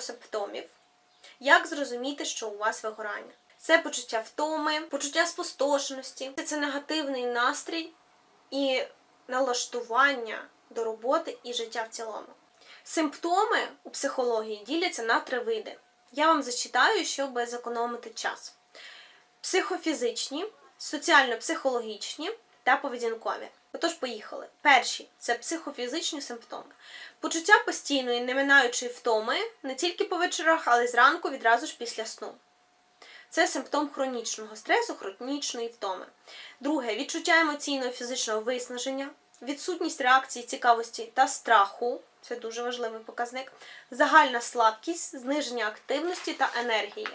симптомів. Як зрозуміти, що у вас вигорання? Це почуття втоми, почуття спустошеності, це негативний настрій і налаштування до роботи і життя в цілому. Симптоми у психології діляться на три види. Я вам зачитаю, щоб зекономити час: психофізичні, соціально-психологічні та поведінкові. Отож, поїхали. Перші це психофізичні симптоми. Почуття постійної, не минаючої втоми не тільки по вечорах, але й зранку відразу ж після сну. Це симптом хронічного стресу, хронічної втоми. Друге відчуття емоційного фізичного виснаження, відсутність реакції цікавості та страху. Це дуже важливий показник. Загальна слабкість, зниження активності та енергії.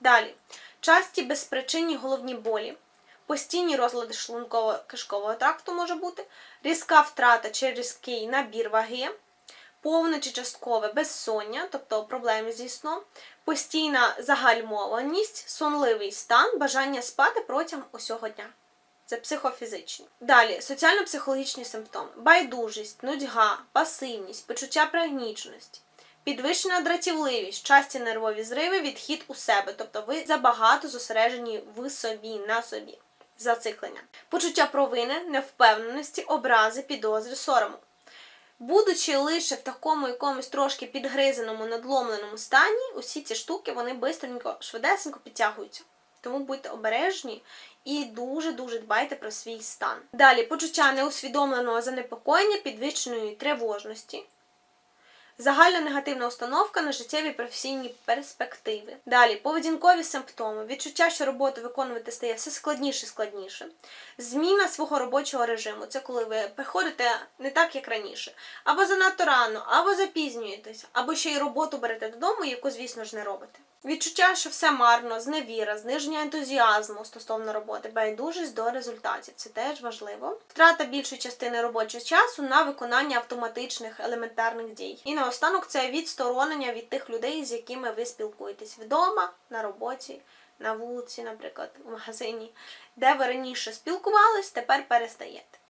Далі. Часті безпричинні головні болі, постійні розлади шлунково-кишкового тракту може бути, різка втрата чи різкий набір ваги, повне чи часткове безсоння, тобто проблеми зі сном, постійна загальмованість, сонливий стан, бажання спати протягом усього дня. Це психофізичні. Далі соціально-психологічні симптоми: байдужість, нудьга, пасивність, почуття пригніченості, підвищена дратівливість, часті нервові зриви, відхід у себе, тобто ви забагато зосереджені в собі, на собі. Зациклення, почуття провини, невпевненості, образи, підозри, сорому. Будучи лише в такому якомусь трошки підгризеному, надломленому стані, усі ці штуки вони бистренько, швидесенько підтягуються. Тому будьте обережні і дуже-дуже дбайте про свій стан. Далі почуття неусвідомленого занепокоєння, підвищеної тривожності. Загальна негативна установка на життєві професійні перспективи. Далі поведінкові симптоми, відчуття, що роботу виконувати стає все складніше і складніше. Зміна свого робочого режиму це коли ви приходите не так, як раніше, або занадто рано, або запізнюєтесь, або ще й роботу берете додому, яку, звісно ж, не робите. Відчуття, що все марно, зневіра, зниження ентузіазму стосовно роботи, байдужість до результатів. Це теж важливо. Втрата більшої частини робочого часу на виконання автоматичних елементарних дій. І наостанок це відсторонення від тих людей, з якими ви спілкуєтесь вдома, на роботі, на вулиці, наприклад, в магазині, де ви раніше спілкувались, тепер перестаєте.